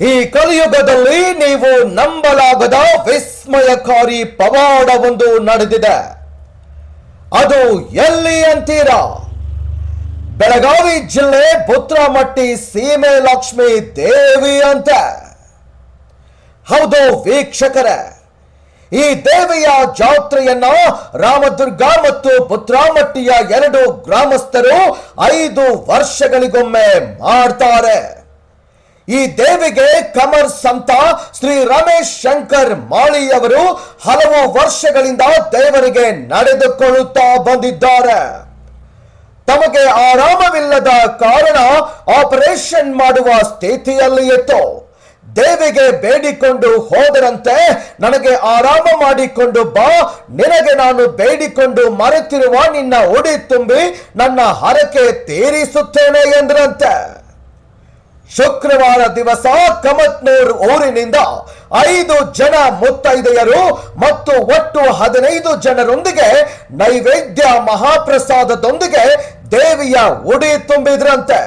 ಈ ಕಲಿಯುಗದಲ್ಲಿ ನೀವು ನಂಬಲಾಗದ ವಿಸ್ಮಯಕಾರಿ ಪವಾಡವೊಂದು ನಡೆದಿದೆ. ಅದು ಎಲ್ಲಿ ಅಂತೀರಾ? ಬೆಳಗಾವಿ ಜಿಲ್ಲೆ ಪುತ್ರಮಟ್ಟಿ ಸೀಮೆ ಲಕ್ಷ್ಮಿ ದೇವಿ ಅಂತ. ಹೌದು ವೀಕ್ಷಕರೇ, ಈ ದೇವಿಯ ಜಾತ್ರೆಯನ್ನ ರಾಮದುರ್ಗ ಮತ್ತು ಪುತ್ರಾಮಟ್ಟಿಯ ಎರಡು ಗ್ರಾಮಸ್ಥರು ಐದು ವರ್ಷಗಳಿಗೊಮ್ಮೆ ಮಾಡ್ತಾರೆ. ಈ ದೇವಿಗೆ ಕಮರ್ ಸಂತ ಶ್ರೀ ರಮೇಶ್ ಶಂಕರ್ ಮಾಳಿಯವರು ಹಲವು ವರ್ಷಗಳಿಂದ ದೇವರಿಗೆ ನಡೆದುಕೊಳ್ಳುತ್ತಾ ಬಂದಿದ್ದಾರೆ. ತಮಗೆ ಆರಾಮವಿಲ್ಲದ ಕಾರಣ ಆಪರೇಷನ್ ಮಾಡುವ ಸ್ಥಿತಿಯಲ್ಲಿ ಇತ್ತು. ದೇವಿಗೆ ಬೇಡಿಕೊಂಡು ಹೋದರಂತೆ ನನಗೆ ಆರಾಮ ಮಾಡಿಕೊಂಡು ಬಾ, ನಿನಗೆ ನಾನು ಬೇಡಿಕೊಂಡು ಮರೆತಿರುವ ನಿನ್ನ ಉಡಿ ತುಂಬಿ ನನ್ನ ಹರಕೆ ತೀರಿಸುತ್ತೇನೆ ಎಂದ್ರಂತೆ. ಶುಕ್ರವಾರ ದಿವಸ ಕಮತ್ನೂರ್ ಊರಿನಿಂದ ಐದು ಜನ ಮುತ್ತೈದೆಯರು ಮತ್ತು ಒಟ್ಟು ಹದಿನೈದು ಜನರೊಂದಿಗೆ ನೈವೇದ್ಯ ಮಹಾಪ್ರಸಾದದೊಂದಿಗೆ ದೇವಿಯ ಉಡಿ ತುಂಬಿದ್ರಂತೆ.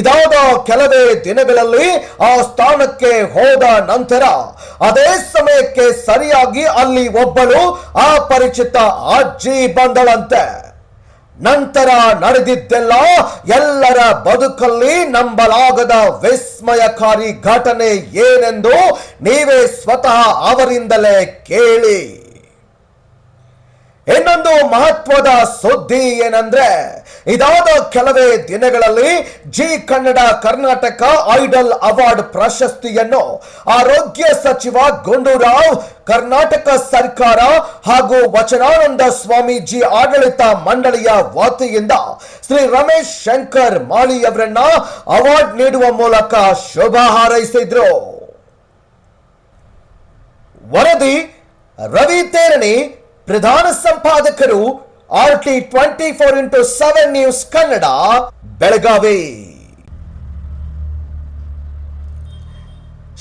ಇದಾದ ಕೆಲವೇ ದಿನಗಳಲ್ಲಿ ಆ ಸ್ಥಾನಕ್ಕೆ ಹೋದ ನಂತರ ಅದೇ ಸಮಯಕ್ಕೆ ಸರಿಯಾಗಿ ಅಲ್ಲಿ ಒಬ್ಬಳು ಅಪರಿಚಿತ ಅಜ್ಜಿ ಬಂದಳಂತೆ. ನಂತರ ನಡೆದಿದ್ದೆಲ್ಲ ಎಲ್ಲರ ಬದುಕಲ್ಲಿ ನಂಬಲಾಗದ ವಿಸ್ಮಯಕಾರಿ ಘಟನೆ ಏನೆಂದು ನೀವೇ ಸ್ವತಃ ಅವರಿಂದಲೇ ಕೇಳಿ. ಇನ್ನೊಂದು ಮಹತ್ವದ ಸುದ್ದಿ ಏನಂದ್ರೆ, ಇದಾದ ಕೆಲವೇ ದಿನಗಳಲ್ಲಿ Zee Kannada Karnataka idol award ಪ್ರಶಸ್ತಿಯನ್ನು ಆರೋಗ್ಯ ಸಚಿವ ಗುಂಡೂರಾವ್, ಕರ್ನಾಟಕ ಸರ್ಕಾರ ಹಾಗೂ ವಚನಾನಂದ ಸ್ವಾಮೀಜಿ ಆಡಳಿತ ಮಂಡಳಿಯ ವತಿಯಿಂದ ಶ್ರೀ ರಮೇಶ್ ಶಂಕರ್ ಮಾಳಿಯವರನ್ನ ಅವಾರ್ಡ್ ನೀಡುವ ಮೂಲಕ ಶುಭ ಹಾರೈಸಿದ್ರು. ವರದಿ ರವಿ ತೇರಣಿ ಪ್ರಧಾನ ಸಂಪಾದಕರು R T twenty four into seven news Kannada Belagavi.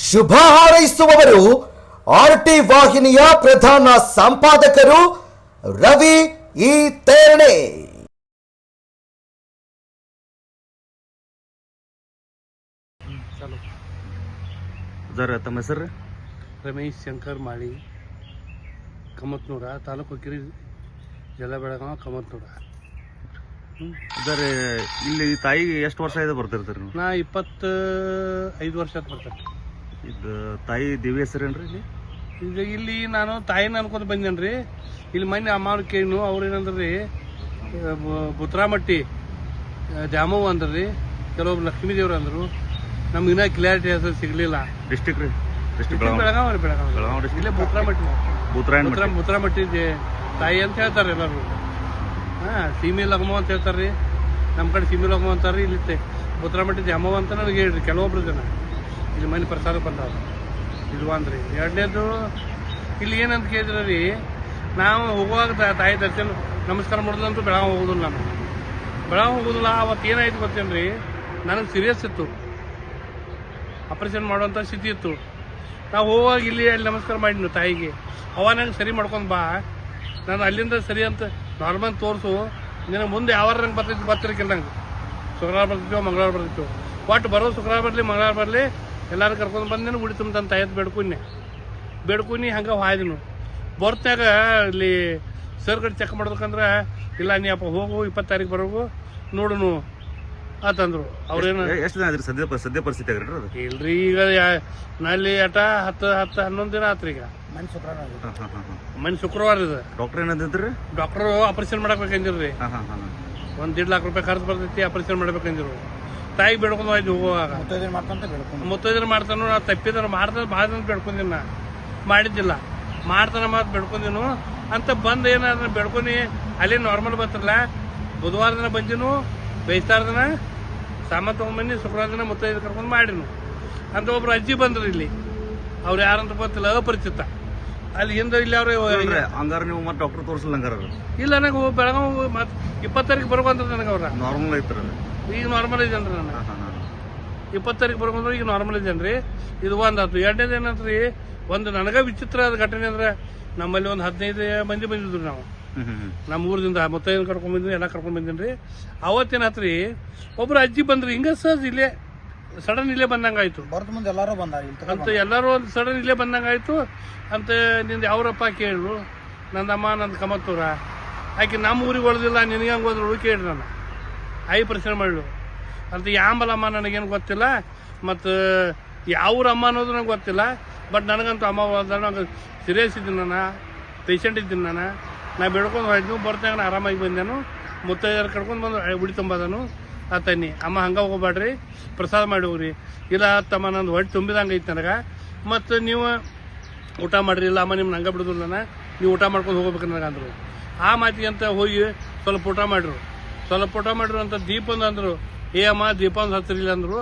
ಶುಭ ಹಾರೈಸುವವರು ಆರ್ ಟಿ ವಾಹಿನಿಯ ಪ್ರಧಾನ ಸಂಪಾದಕರು ರವಿ ಇ ತೇರಣೆ. ಸರ್ ತಮ್ಮ ಹೆಸರು? ರಮೇಶ್ ಶಂಕರ್ ಮಾಳಿ. ಕಮತ್ನೂರ ತಾಲೂಕು ಕಿರಿ ಜಿಲ್ಲಾ ಬೆಳಗಾವ ಕಮತ್ನೂರ. ಸರ್ ಇಲ್ಲಿ ತಾಯಿಗೆ ಎಷ್ಟು ವರ್ಷ ಇದೆ ಬರ್ತಿರ್ತೀರಿ ನೀವು? ನಾ ಇಪ್ಪತ್ತು ಐದು ವರ್ಷ ಬರ್ತೇನೆ. ಇದು ತಾಯಿ ದೇವಿ ಹೆಸರೇನ್ರಿ ಇಲ್ಲಿ? ಈಗ ಇಲ್ಲಿ ನಾನು ತಾಯಿನ ಅನ್ಕೊಂತ ರೀ ಇಲ್ಲಿ ಮೊನ್ನೆ ಅಮ್ಮನ ಕೇಳಿನು ಅವ್ರು ರೀ ಬುತ್ರಾಮಟ್ಟಿ ದ್ಯಾಮವ್ವ ರೀ ಕೆಲವೊಬ್ರು ಲಕ್ಷ್ಮೀ ದೇವ್ರು ಅಂದ್ರು. ನಮ್ಗೆ ಇನ್ನೂ ಕ್ಲಿಯಾರಿಟಿ ಹೆಸರು ಸಿಗ್ಲಿಲ್ಲ. ಡಿಸ್ಟಿಕ್ ರೀ? ಡಿಸ್ಟಿಕ್ ಬೆಳಗಾವ? ಬೆಳಗಾವ. ಇಲ್ಲೇ ಬುತ್ರಾಮಟ್ಟಿ ಬೂತ್ರಾಯನ್ ಮುತ್ರ ಮಟ್ಟಿದ್ದೆ ತಾಯಿ ಅಂತ ಹೇಳ್ತಾರೆ ಎಲ್ಲರೂ. ಹಾ ಸೀಮೆ ಲಗ್ಮ ಅಂತ ಹೇಳ್ತಾರ್ರಿ. ನಮ್ಮ ಕಡೆ ಸೀಮೆ ಲಗ್ಮ ಅಂತಾರ್ರಿ ಇಲ್ಲಿ ಉತ್ತರ ಮುತ್ರಮಟ್ಟಿ ದ್ಯಾಮವ್ವ ಅಂತ ನನಗೆ ಹೇಳ್ರಿ ಕೆಲವೊಬ್ರು ಜನ. ಇಲ್ಲಿ ಮನೆ ಪ್ರಸಾದ ಬಂದಾವ ಇದು ಅಂದ್ರಿ ಎರಡನೇದು ಇಲ್ಲಿ ಏನಂತ ಕೇಳಿದ್ರೆ ರೀ ನಾವು ಹೋಗುವಾಗ ತಾಯಿ ದರ್ಶನ ನಮಸ್ಕಾರ ಮಾಡೋದಂತೂ ಬೆಳಗಾವ್ ಹೋಗೋದಿಲ್ಲ ನಾನು. ಬೆಳಗಾವ್ ಹೋಗೋದಿಲ್ಲ ಅವತ್ತು ಏನಾಯ್ತು ಗೊತ್ತೇನ್ರಿ? ನನಗೆ ಸೀರಿಯಸ್ ಇತ್ತು. ಆಪ್ರೇಷನ್ ಮಾಡುವಂಥ ಸ್ಥಿತಿ ಇತ್ತು. ನಾವು ಹೋಗುವಾಗ ಇಲ್ಲಿ ಅಲ್ಲಿ ನಮಸ್ಕಾರ ಮಾಡಿದ್ನು ತಾಯಿಗೆ. ಅವ ಸರಿ ಮಾಡ್ಕೊಂಡು ಬಾ. ನಾನು ಅಲ್ಲಿಂದ ಸರಿ ಅಂತ ನಾರ್ಮಲ್ ತೋರಿಸು. ನಿನಗೆ ಮುಂದೆ ಯಾವ ನಂಗೆ ಬರ್ತೈತಿ ಬರ್ತಿರಕ್ಕೆ ನಂಗೆ. ಶುಕ್ರವಾರ ಬರ್ತಿತ್ತು, ಮಂಗಳವಾರ ಬರ್ತಿತ್ತು. ಒಟ್ಟು ಬರೋ ಶುಕ್ರವಾರ ಬರಲಿ, ಮಂಗಳವಾರ ಬರಲಿ ಎಲ್ಲರೂ ಕರ್ಕೊಂಡು ಬಂದು ನಾನು ಉಡಿ ತುಂಬ ತಾಯಿ ಬೇಡ್ಕೊನಿ ಬೇಡ್ಕೊನಿ ಹಂಗೆ ಹಾಯ್ದು ಬರ್ತಾಗ ಇಲ್ಲಿ ಸರ್ ಕಡೆ ಚೆಕ್ ಮಾಡ್ಬೇಕಂದ್ರೆ, ಇಲ್ಲ ನೀ ಅಪ್ಪ ಹೋಗು, ಇಪ್ಪತ್ತು ತಾರೀಕು ಬರೋಗು, ನೋಡುನು. ಆತಂದ್ರು ಅವ್ರೇನು ಎಷ್ಟು ದಿನ ಆದ್ರಿ ಸದ್ಯ ಪ- ಸದ್ಯ ಪರಿಸ್ಥಿತಿ ಆಗ್ರಿ ಅದು? ಇಲ್ರಿ ಈಗ ಯಾ- ನಲ್ಲಿ ಅಟ ಹತ್ತು ಹತ್ತು ಹನ್ನೊಂದು ದಿನ ಆತ್ರಿ ಈಗ. ಹಾಂ ಹಾಂ ಹಾಂ ಮನ್ ಶುಕ್ರವಾರ ಇದು. ಡಾಕ್ಟರ್ ಏನಂತಿದ್ರಿ ಡಾಕ್ಟರ್ ಆಪರೇಷನ್ ಮಾಡಬೇಕಂದಿರ್ರಿ ಹಾಂ ಹಾಂ ಹಾಂ ಒಂದ್ ದೀಡ್ ಲಾಖ ರೂಪಾಯಿ ಖರ್ಚು ಬರ್ತೈತಿ ಆಪರೇಷನ್ ಮಾಡ್ಬೇಕಂದಿರು ತಾಯಿ ಬೇಡ್ಕೊಂಡು ಹೋಯ್ತು ಹೋಗುವಾಗ. ಮುತ್ತೈದರ ಮಾಡ್ತಾನು ನಾ ತಪ್ಪಿದ್ರೆ ಮಾಡ್ತಾನೆ ಭಾಳ ದಿನ ಬೇಡ್ಕೊಂಡಿನ ನಾ. ಮಾಡಿದ್ದಿಲ್ಲ. ಮಾಡ್ತಾನ ಮಾತು ಬೇಡ್ಕೊಂಡಿನು ಅಂತ ಬಂದು ಏನಾದ್ರೆ ಬೇಡ್ಕೊಂಡು ಅಲ್ಲಿ ನಾರ್ಮಲ್ ಬರ್ತಲ್ಲ ಬುಧವಾರ ದಿನ ಬಂದಿನು ಬೈಸ್ತಾರ ದಿನ ಸಾಮಾನು ತೊಗೊಂಬಂದು ಶುಕ್ರವಾರ ದಿನ ಮುತ್ತೈದು ಕರ್ಕೊಂಡು ಮಾಡಿ ಅಂತ ಒಬ್ರು ಅಜ್ಜಿ ಬಂದ್ರು ಇಲ್ಲಿ. ಅವ್ರು ಯಾರಂತ ಗೊತ್ತಿಲ್ಲ ಅಪರಿಚಿತ ಅಲ್ಲಿ ಹಿಂದೆ ಇಲ್ಲಿ ಅವ್ರು ಹಂಗಾರ ನೀವು ಮತ್ತೆ ಡಾಕ್ಟರ್ ತೋರಿಸಲ್ಲ ಹಂಗಾರ ಇಲ್ಲ ನನಗೆ ಬೆಳಗಾವ್ ಮತ್ತೆ ಇಪ್ಪತ್ತಾರಿಗೆ ಬರ್ಬಂದ್ರೆ ನನಗೆ ಅವ್ರ. ನಾರ್ಮಲ್ ಐತ್ರ ಅದು. ಈಗ ನಾರ್ಮಲ್ ಇದೇನ್ರಿ ನಾನು ಇಪ್ಪತ್ತಾರಿಗೆ ಬರ್ಬೇಕಂದ್ರೆ ಈಗ ನಾರ್ಮಲ್ ಇದೇನ್ರಿ ಇದು ಒಂದು ಆತು ಎರಡನೇದು ಏನಂತ್ರಿ ಒಂದು ನನಗೆ ವಿಚಿತ್ರ ಆದ ಘಟನೆ ಅಂದ್ರೆ ನಮ್ಮಲ್ಲಿ ಒಂದು ಹದಿನೈದು ಮಂದಿ ಬಂದಿದ್ರು ನಾವು. ನಮ್ಮ ಊರಿಂದ ಮುತ್ತೈದನ ಕರ್ಕೊಂಡ್ ಬಂದಿನಿ ಎಲ್ಲ ಕರ್ಕೊಂಡ್ ಬಂದಿನಿ ರೀ. ಅವತ್ತೇನಾತ್ರಿ ಒಬ್ರು ಅಜ್ಜಿ ಬಂದ್ರಿ ಹಿಂಗ ಸರ್ ಇಲ್ಲೇ ಸಡನ್ ಇಲ್ಲೇ ಬಂದಂಗ ಆಯ್ತು ಅಂತ ಮುಂದೆ ಎಲ್ಲಾರು ಬಂದಾರ ಅಂತ ಎಲ್ಲರೂ ಒಂದು ಸಡನ್ ಇಲ್ಲೇ ಬಂದಂಗ ಆಯ್ತು ಅಂತ ನಿಂದ ಯಾವ್ರಪ್ಪ ಕೇಳಿದ್ರು ನಂದಮ್ಮ ನಂದು ಕಮತ್ತೂರ. ಆಕೆ ನಮ್ಮ ಊರಿಗೆ ಹೊಡೆದಿಲ್ಲ ನಿನಗೆ ಹಂಗೆ ಹೋದ್ರು ಕೇಳಿ ನಾನು. ಐ ಪ್ರಶ್ನೆ ಮಾಡಿದ್ರು ಅಂತ ಯಾಂಬಲಮ್ಮ ನನಗೇನು ಗೊತ್ತಿಲ್ಲ ಮತ್ತು ಯಾವ್ರ ಅಮ್ಮ ಅನ್ನೋದು ನಂಗೆ ಗೊತ್ತಿಲ್ಲ ಬಟ್ ನನಗಂತೂ ಅಮ್ಮ ಹೋದ ನಂಗೆ ಸೀರಿಯಸ್ ಇದ್ದೀನಿ ನಾನು ಪೇಷಂಟ್ ಇದ್ದೀನಿ ನಾನು. ನಾ ಬೆಳ್ಕೊಂಡು ಹೋಯ್ತು ಬರ್ತಾಗ ಆರಾಮಾಗಿ ಬಂದೇನು. ಮುತ್ತೈದರ ಕರ್ಕೊಂಡು ಬಂದು ಉಡಿ ತುಂಬದನು. ತನ್ನಿ, ಅಮ್ಮ ಹಂಗೆ ಹೋಗ್ಬೇಡ್ರಿ, ಪ್ರಸಾದ ಮಾಡಿ ಹೋಗ್ರಿ. ಇಲ್ಲ ತಮ್ಮ, ನಂದು ಹೊಟ್ಟೆ ತುಂಬಿದಂಗೆ ಐತೆ ನನಗೆ. ಮತ್ತು ನೀವು ಊಟ ಮಾಡ್ರಿ, ಇಲ್ಲ ಅಮ್ಮ ನಿಮ್ಗೆ ಹಂಗೆ ಬಿಡೋದಿಲ್ಲ ನಾನು. ನೀವು ಊಟ ಮಾಡ್ಕೊಂಡು ಹೋಗ್ಬೇಕು ನನಗೆ ಅಂದರು. ಆ ಮಾತಿಗೆ ಅಂತ ಹೋಗಿ ಸ್ವಲ್ಪ ಊಟ ಮಾಡಿರು. ಸ್ವಲ್ಪ ಊಟ ಮಾಡಿರು ಅಂತ ದೀಪಂದು ಅಂದರು. ಏ, ಅಮ್ಮ, ದೀಪ ಒಂದು ಹತ್ತಿರಿಲ್ಲ ಅಂದರು.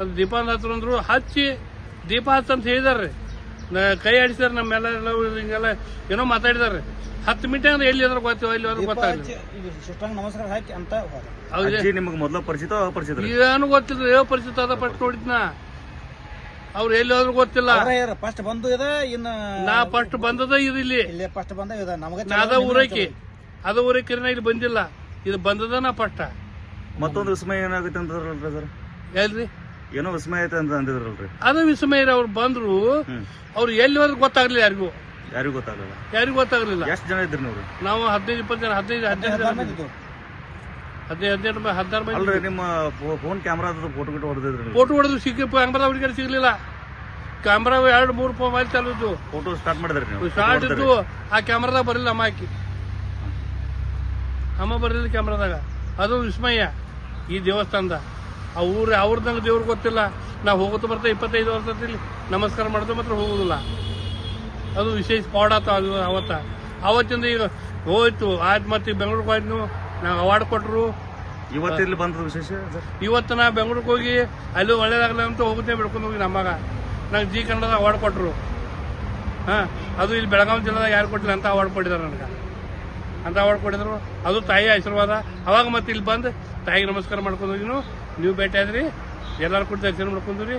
ಅದು ದೀಪ ಒಂದು ಹತ್ತಿರ ಅಂದರು, ಹಚ್ಚಿ ದೀಪ ಹತ್ತಂತ ಅಂತ ಹೇಳಿದಾರೆ ಕೈ ಆಡಿಸಿದಾರೆ ನಮ್ಮೆಲ್ಲ ಎಲ್ಲ ಹಿಂಗೆಲ್ಲ ಏನೋ ಮಾತಾಡಿದಾರೆ. ಹತ್ತು ಮಿನಿಟ್ ಅಂದ್ರೆ ಎಲ್ಲಿ ಅದ್ರ ಗೊತ್ತಿವ ಇಲ್ಲಿ ಅದ್ರ ಗೊತ್ತಾಗ್ತಿ ಸಿಸ್ಟಂಗ್ ನಮಸ್ಕಾರ ಹಾಕಿ ಅಂತ ಹೋದ. ನಿಮಗೆ ಮೊದಲ ಪರಿಚಿತ ಅಪರಿಚಿತ ರೀ ಏನು ಗೊತ್ತಿಲ್ಲ ಯಾವ ಪರಿಚಿತ ಅದ ಪಟ್ಟು ನೋಡಿದ್ನ. ಅವ್ರು ಎಲ್ಲಿ ಹೋದ್ರು ಗೊತ್ತಿಲ್ಲ. ಫಸ್ಟ್ ಬಂದು ಇದೆ ಇನ್ನ ನಾ ಫಸ್ಟ್ ಬಂದದ ಇದು ಇಲ್ಲಿ. ಇಲ್ಲೇ ಫಸ್ಟ್ ಬಂದ ಇದೆ ನಮಗ ಅದ ಊರೈಕಿ. ಅದ ಊರಕ್ಕೆ ನಾ ಇಲ್ಲಿ ಬಂದಿಲ್ಲ. ಇದು ಬಂದದ ನಾ ಫಸ್ಟ್ ಮತ್ತೊಂದು ವಿಸ್ಮಯ ಏನಾಗುತ್ತೆ ಅಂತ ಸರ್? ಎಲ್ರಿ ಏನೋ ವಿಸ್ಮಯ ಐತೆ ಅಂತ ಅಂದಿದ್ರಲ್ರಿ? ಅದು ವಿಸ್ಮಯ ಅವ್ರು ಬಂದ್ರು. ಅವ್ರು ಎಲ್ಲಿ ಹೋದ್ರು ಗೊತ್ತಾಗ್ಲಿಲ್ಲ ಯಾರಿಗೂ. ಯಾರಿಗೂ ಗೊತ್ತಾಗಲಿಲ್ಲ? ಯಾರಿಗೂ ಗೊತ್ತಾಗ್ಲಿಲ್ಲ. ಎಷ್ಟು ಜನ ಇದ್ರಿ ನೋಡ್ರಿ ನಾವು ಹದಿನೈದು ಇಪ್ಪತ್ತು ಜನ ಹದಿನೈದು ಹದಿನೈದು ಜನ. ಹದಿನೈದು ಹದಿನೆಂಟು ಹದಿನಾರು ಮಂದಿ ನಿಮ್ಮ ಫೋನ್ ಫೋಟೋ ಹೊಡೆದಿದ್ರಿ ಫೋಟೋ ಹೊಡೆದು ಸಿಕ್ಕಿ ಕ್ಯಾಮ್ರಾ ಹುಡುಗಿಯರು ಸಿಗ್ಲಿಲ್ಲ. ಕ್ಯಾಮ್ರಾ ಎರಡು ಮೂರು ಮೊಬೈಲ್ ಚಾಲೂ ಫೋಟೋ ಸ್ಟಾರ್ಟ್ ಮಾಡಿದ್ರಿ ನೀವು? ಇದ್ದು ಆ ಕ್ಯಾಮ್ರಾದಾಗ ಬರಲಿಲ್ಲ ಅಮ್ಮ ಅಮ್ಮ ಬರಲಿಲ್ಲ ಕ್ಯಾಮ್ರಾದಾಗ. ಅದು ವಿಸ್ಮಯ. ಈ ದೇವಸ್ಥಾನದ. ಆ ಊರು ಅವ್ರದ್ದಲ್ಲ ದೇವ್ರು ಗೊತ್ತಿಲ್ಲ. ನಾವು ಹೋಗೋದು ಬರ್ತಾ ಇಪ್ಪತ್ತೈದು ವರ್ಷ ಇಲ್ಲಿ ನಮಸ್ಕಾರ ಮಾಡೋದು ಮಾತ್ರ ಹೋಗುದಿಲ್ಲ. ಅದು ವಿಶೇಷ ಸ್ಪಾಟ್ ಆತ ಅದು ಅವತ್ತ. ಅವತ್ತಿಂದ ಈಗ ಹೋಯ್ತು ಆಯ್ತು ಮತ್ತೆ ಬೆಂಗಳೂರಿಗೆ ಹೋಯ್ತು ನಾವು ಅವಾರ್ಡ್ ಕೊಟ್ಟರು ಇವತ್ತು ಇಲ್ಲಿ ಬಂದದ ವಿಶೇಷ? ಇವತ್ತು ನಾ ಬೆಂಗಳೂರಿಗೆ ಹೋಗಿ ಅಲ್ಲಿ ಒಳ್ಳೇದಾಗಲ್ಲ ಅಂತ ಹೋಗುತ್ತೆ ಬಿಡ್ಕೊಂಡು ಹೋಗಿ ನಮ್ಮಗ ನಂಗೆ ಜಿ ಕನ್ನಡದ ಅವಾರ್ಡ್ ಕೊಟ್ಟರು ಹಾಂ ಅದು ಇಲ್ಲಿ ಬೆಳಗಾವಿ ಜಿಲ್ಲೆದಾಗ ಯಾರು ಕೊಟ್ಟಿಲ್ಲ ಅಂತ ಅವಾರ್ಡ್ ಕೊಟ್ಟಿದ್ದಾರೆ ನನಗೆ. ಅಂತ ಅವಾರ್ಡ್ ಕೊಟ್ಟಿದ್ರು. ಅದು ತಾಯಿ ಆಶೀರ್ವಾದ. ಅವಾಗ ಮತ್ತೆ ಇಲ್ಲಿ ಬಂದು ತಾಯಿಗೆ ನಮಸ್ಕಾರ ಮಾಡ್ಕೊಂಡು ಹೋಗಿನು ನೀವು ಭೇಟಿ ಆದ್ರಿ, ಎಲ್ಲರೂ ಕೂಡ ದರ್ಶನ ಮಾಡ್ಕೊಂಡ್ರಿ.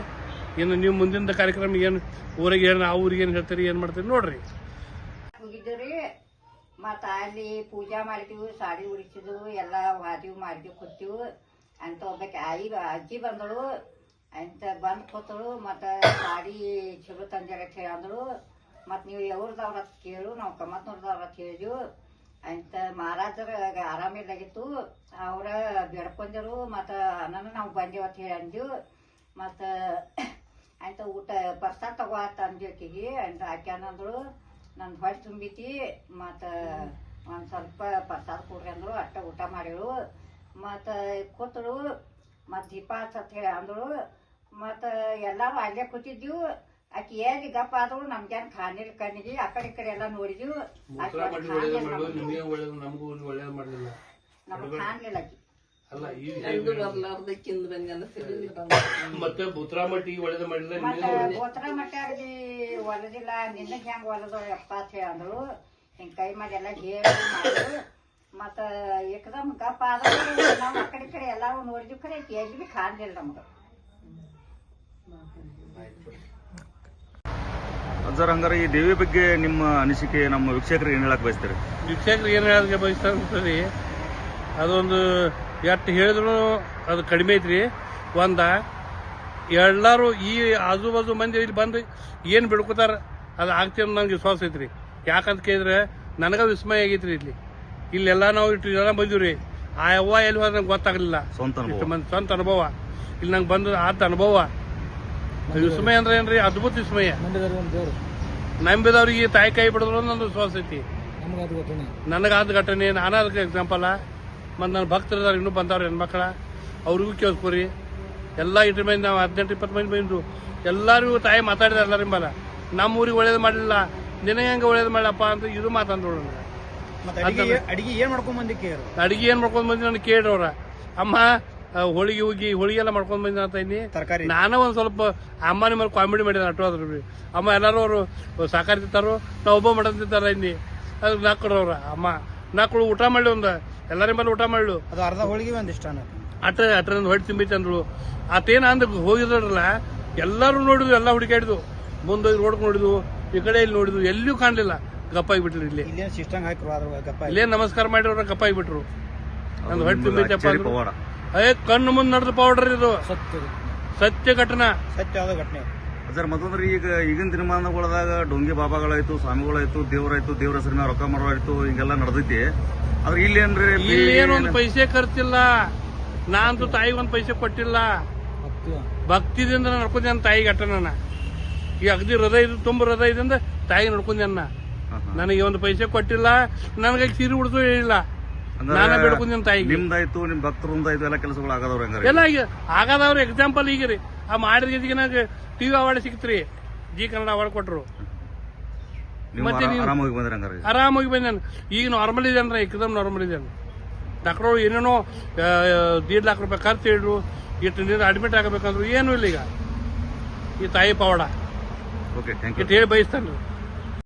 ಇನ್ನು ನೀವು ಮುಂದಿನ ಕಾರ್ಯಕ್ರಮ ಏನು, ಊರಿಗೆ ಏನು, ಆ ಊರಿಗೆ ಏನು ಹೇಳ್ತೀರಿ, ಏನು ಮಾಡ್ತೀರಿ ನೋಡ್ರಿ. ಹೋಗಿದ್ದೀವಿ ಮತ್ತು ಅಲ್ಲಿ ಪೂಜಾ ಮಾಡ್ತೀವಿ ಸಾಡಿ ಉಡಿಸಿದ್ವು, ಎಲ್ಲ ವಾದಿವು ಮಾಡಿದ್ವಿ ಕೊಡ್ತೀವಿ ಅಂತ ಒಬ್ಬಕ್ಕೆ ಆಯಿ ಅಜ್ಜಿ ಬಂದಳು. ಅಂತ ಬಂದು ಕೂತಳು, ಮತ್ತು ಸಾಡಿ ಚಲೋ ತಂದೆ ಅಂದಳು ಮತ್ತು ನೀವು ಯಾವ್ರದವ್ರ ಕೇಳು, ನಾವು ಕಮ್ಮತ್ನೂರ್ದವ್ರ ಅಂತ ಹೇಳಿದ್ವು. ಅಂತ ಮಹಾರಾಜರ ಆರಾಮಿಲ್ಲಾಗಿತ್ತು ಅವ್ರ ಬೇಡ್ಕೊಂಡರು ಮತ್ತು ನಾನು ನಾವು ಬಂದೇವು ಅಂತ ಹೇಳಿ ಅಂದೆವು. ಮತ್ತು ಅಂತ ಊಟ ಪ್ರಸಾದ ತಗೋ ಅಂತ ಅಂದ್ವಿ ಆಕಿಗೆ. ಅಂತ ಆಕೆ ಅನ್ನಂದ್ರು ನಂದು ಹೊಟ್ಟೆ ತುಂಬಿತಿ. ಮತ್ತು ಒಂದು ಸ್ವಲ್ಪ ಪ್ರಸಾದ ಕೊಡ್ರಿ ಅಂದರು. ಅಟ್ಟ ಊಟ ಮಾಡಿಳು. ಮತ್ತು ಕೂತಳು ಮತ್ತು ದೀಪ ಅಂತ ಹೇಳಿ ಅಂದಳು. ಮತ್ತು ಎಲ್ಲರೂ ಅಲ್ಲೇ ಕೂತಿದ್ವು. ಆಕೆ ಏಜ್ ಗಪ್ಪ ಆದಳು ನಮ್ಗೇನು ಖಾನಿಲ್ ಕಣ್ಣಿಗೆ. ಆ ಕಡೆ ಈ ಕಡೆ ಎಲ್ಲ ನೋಡಿದ್ವಿ ಒಲದಿಲ್ಲ ಒಟ್ಟು ಕಾಣ್ಲಿಲ್ಲ ನಮ್ಗೆ. ನಮಗೂ ಒಳ್ಳೇದು ಮಾಡಲಿಲ್ಲ. ನಮ್ಗೆ ಕಾಣ್ಲಿಲ್ಲ ಆಕಿ. ಅಲ್ಲ ಈ ಮತ್ತೆ ಬುತ್ರಾಮಟ್ಟಿಗೆ ಒಳ್ಳೇದು ಮಾಡಿಲ್ಲ ಮತ್ತೆ ಗೋತ್ರ ಮಟ್ಟಾಗಿ ಹೊಲದಿಲ್ಲ ನಿನ್ನಗೆ ಹೆಂಗ್ ಒಲದ ಯಪ್ಪ ಅಂತ ಹೇಳಿ ಅಂದಳು ಹಿಂಗ್ ಕೈ ಮಾಡಿ ಎಲ್ಲ ಹೇಳಿ ಮಾಡಿದ್ರು. ಮತ್ತ ಏಕದಮ್ ಗಪ್ಪ ಆದ್ರೂ ನಾವು ಆ ಕಡೆ ಈ ಕಡೆ ಎಲ್ಲಾರು ನೋಡಿದ್ವಿ ಕರೆ ಎಲ್ಲಿ ಬಿ ಕಾಣ್ಲಿಲ್ಲ ನಮ್ಗೆ. ಸರ್ ಹಂಗಾರೆ ಈ ದೇವಿ ಬಗ್ಗೆ ನಿಮ್ಮ ಅನಿಸಿಕೆ ನಮ್ಮ ವೀಕ್ಷಕರಿಗೆ ಏನು ಹೇಳಕ್ ಬಯಸ್ತೀರಿ? ವೀಕ್ಷಕರಿಗೆ ಏನು ಹೇಳೋದಕ್ಕೆ ಬಯಸ್ತಾರೆ ಅಂತಂದ್ರೆ ಅದೊಂದು ಎಷ್ಟು ಹೇಳಿದ್ರು ಅದು ಕಡಿಮೆ ಐತ್ರಿ. ಒಂದ ಎಲ್ಲರೂ ಈ ಆಜು ಬಾಜು ಮಂದಿ ಇಲ್ಲಿ ಬಂದು ಏನು ಬಿಡ್ಕೋತಾರ ಅದು ಆಗ್ತಿ ಅನ್ನೋ ನಂಗೆ ವಿಶ್ವಾಸ ಐತ್ರಿ. ಯಾಕಂತ ಕೇಳಿದ್ರೆ ನನಗ ವಿಸ್ಮಯ ಆಗೈತ್ರಿ ಇಲ್ಲಿ. ಇಲ್ಲೆಲ್ಲ ನಾವು ಇಟ್ಟು ಜನ ಬಂದಿವ್ರಿ. ಆ ಯವ್ವ ಎಲ್ಲಿ ಹೋದ್ರೆ ನಂಗೆ ಗೊತ್ತಾಗ್ಲಿಲ್ಲ. ಸ್ವಂತ ಸ್ವಂತ ಅನುಭವ. ಇಲ್ಲಿ ನಂಗೆ ಬಂದ ಆತ ಅನುಭವ. ವಿಸ್ಮಯ ಅಂದ್ರೆ ಏನ್ರಿ? ಅದ್ಭುತ ವಿಸ್ಮಯ ನಂಬಿದವರಿಗೆ ತಾಯಿ ಕೈ ಬಿಡಿದ್ರು ಒಂದು ವಿಶ್ವಾಸ ಐತಿ. ನನಗಾದ ಘಟನೆ ನಾನು ಅದಕ್ಕೆ ಎಕ್ಸಾಂಪಲ್ ಮತ್ತು ನನ್ನ ಭಕ್ತರಿದಾರೆ ಇನ್ನೂ ಬಂದವ್ರು ಹೆಣ್ಮಕ್ಳ. ಅವ್ರಿಗೂ ಕೇಳಿಸ್ಕೊರಿ. ಎಲ್ಲ ಇಟ್ರ ಮಂದಿ ನಾವು ಹದಿನೆಂಟು ಇಪ್ಪತ್ತು ಮಂದಿ ಬಂದು ಎಲ್ಲರಿಗೂ ತಾಯಿ ಮಾತಾಡಿದ ಎಲ್ಲರ ಬಲ ನಮ್ಮ ಊರಿಗೆ ಒಳ್ಳೇದು ಮಾಡಲಿಲ್ಲ. ನಿನಗೆ ಹೆಂಗೆ ಒಳ್ಳೇದು ಮಾಡಪ್ಪ ಅಂತ ಇದು ಮತ್ತೆ ಅಡಿಗೆ ಏನು ಮಾಡ್ಕೊಂಡ್ ಬಂದಿ ಕೇಳಿ ಅಡಿಗೆ ಏನು ಮಾಡ್ಕೊಂಡ್ ಬಂದಿ ನನಗೆ ಕೇಳ್ರವ್ರ ಅಮ್ಮ ಹೋಳಿಗೆ ಹೋಗಿ ಹೋಳಿಗೆ ಎಲ್ಲ ಮಾಡ್ಕೊಂಡ್ ಬಂದ ಅಂತ ಇನ್ನಿ ತರಕಾರಿ. ನಾನು ಒಂದ್ ಸ್ವಲ್ಪ ಅಮ್ಮನ ಮೇಲೆ ಕಾಮಿಡಿ ಮಾಡಿದ ಅಟ್ಟು ಅದ್ರ ಅಮ್ಮ ಎಲ್ಲಾರು ಅವರು ಸಾಕಾರಿ ತಿಂತಾರೋ ನಾ ಒಬ್ಬ ಮಡದ ತಿಂತಾರ ಇನ್ನಿ ಅದು ನಾಲ್ಕರವ್ರ ಅಮ್ಮ. ನಾಲ್ಕು ಊಟ ಮಾಡ್ಲಿ ಒಂದ. ಎಲ್ಲರ ಮೇಲೆ ಊಟ ಮಾಡ್ಲು. ಅದು ಅರ್ಧ ಹೋಳಿಗೆ ಒಂದಿಷ್ಟ ಅಟ್ಟ ಅಟ್ರಿಂದ ಹೊಟ್ಟೆ ತುಂಬಿತ್ತು ಅಂದ್ರು ಆತೇನ ಅಂದ್ ಹೋಗಿದ್ರಲ್ಲ ಎಲ್ಲರೂ ನೋಡಿದ್ರು ಎಲ್ಲ ಹುಡುಕಾಡಿದ್ವು. ಮುಂದೆ ರೋಡ್ ನೋಡಿದ್ವು ಈ ಕಡೆ ಇಲ್ಲಿ ನೋಡಿದ್ವು ಎಲ್ಲಿಯೂ ಕಾಣಲಿಲ್ಲ. ಗಪ್ಪ ಆಗಿಬಿಟ್ರು ಇಲ್ಲಿ. ಇಲ್ಲೇನು ಸಿಸ್ಟಮ್ ಹಾಕಿರು ಅದ್ರ ಗಪ್ಪ ಇಲ್ಲೇ ನಮಸ್ಕಾರ ಮಾಡಿರೋ ಗಪ್ಪ ಆಗಿಬಿಟ್ರು. ನಂದು ಹೊಟ್ಟೆ ತುಂಬೈತಪ್ಪ ಅಂದ್ರು. ಏ ಕಣ್ಣು ಮುಂದೆ ನಡೆದ ಪೌಡರ್ ಇದು. ಸತ್ಯ ಸತ್ಯ ಘಟನಾ. ಸತ್ಯವಾದ ಘಟನೆ. ಸರ್ ಮತ್ತಂದ್ರೆ ಈಗ ಈಗಿನ ದಿನಮಾನಗಳದಾಗ ಡೊಂಗಿ ಬಾಬಾಗಳಾಯ್ತು ಸ್ವಾಮಿಗಳಾಯ್ತು ದೇವರಾಯ್ತು ದೇವ್ರ ಹೆಸರಿನ ರೊಕ್ಕ ಮರೋಯ್ತು ಹಿಂಗೆಲ್ಲ ನಡೆದೈತಿ. ಆದ್ರೆ ಇಲ್ಲಿ ಏನ್ರಿ ಇಲ್ಲಿ ಏನೊಂದು ಪೈಸೆ ಖರ್ಚಿಲ್ಲ. ನಾನು ಅಂತೂ ತಾಯಿಗೆ ಒಂದು ಪೈಸೆ ಕೊಟ್ಟಿಲ್ಲ. ಭಕ್ತಿದಿಂದ ನಡ್ಕೊಂಡೆ ನನ್ನ ತಾಯಿ ಘಟನೆ ನಾನು. ಈ ಅಗದಿ ಹೃದಯ ತುಂಬ ಹೃದಯದಿಂದ ತಾಯಿ ನಡ್ಕೊಂಡೆ ನನಗೆ ಒಂದು ಪೈಸೆ ಕೊಟ್ಟಿಲ್ಲ. ನನಗೆ ಸೀರೆ ಉಡ್ದು ಹೇಳಿಲ್ಲ. ನಾನೇ ನನ್ನ ತಾಯಿಗೆ. ನಿಮ್ದಾಯ್ತು ನಿಮ್ ಭಕ್ತರಿಂದಾಯ್ತು ಎಲ್ಲ ಕೆಲಸಗಳು ಆಗದವ್ರ ಹೆಂಗಾರ. ಎಲ್ಲ ಈಗ ಆಗದವ್ರ ಎಕ್ಸಾಂಪಲ್ ಈಗ ರೀ. ಆ ಮಾಡಿದ ಜೊತೆಗೆ ನನಗೆ ಟಿವಿ ಅವಾರ್ಡ್ ಸಿಕ್ತ್ರಿ. ಜಿ ಕನ್ನಡ ಅವಾರ್ಡ್ ಕೊಟ್ರು. ಮತ್ತೆ ನೀವು- ಆರಾಮಾಗಿ ಬಂದ್ರಿ ಹಂಗಾರ. ಆರಾಮಾಗಿ ಬಂದೇನು ಈಗ ನಾರ್ಮಲ್ ಇದೆ ಅಂದ್ರೆ ಏಕದಮ್ ನಾರ್ಮಲ್ ಇದೆ ಡಾಕ್ಟ್ರು ಏನೇನೋ ದೀಡ್ ಲಾಖ ರೂಪಾಯಿ ಖರ್ಚು ಹೇಳಿದ್ರು. ಇಟ್ಟು ನೀರು ಅಡ್ಮಿಟ್ ಆಗಬೇಕಂದ್ರು ಏನು ಇಲ್ಲ ಈಗ. ಈ ತಾಯಿ ಪವಾಡ. ಓಕೆ ಥ್ಯಾಂಕ್ ಯು ಹೇಳಿ ಬಯಸ್ತಾನೆ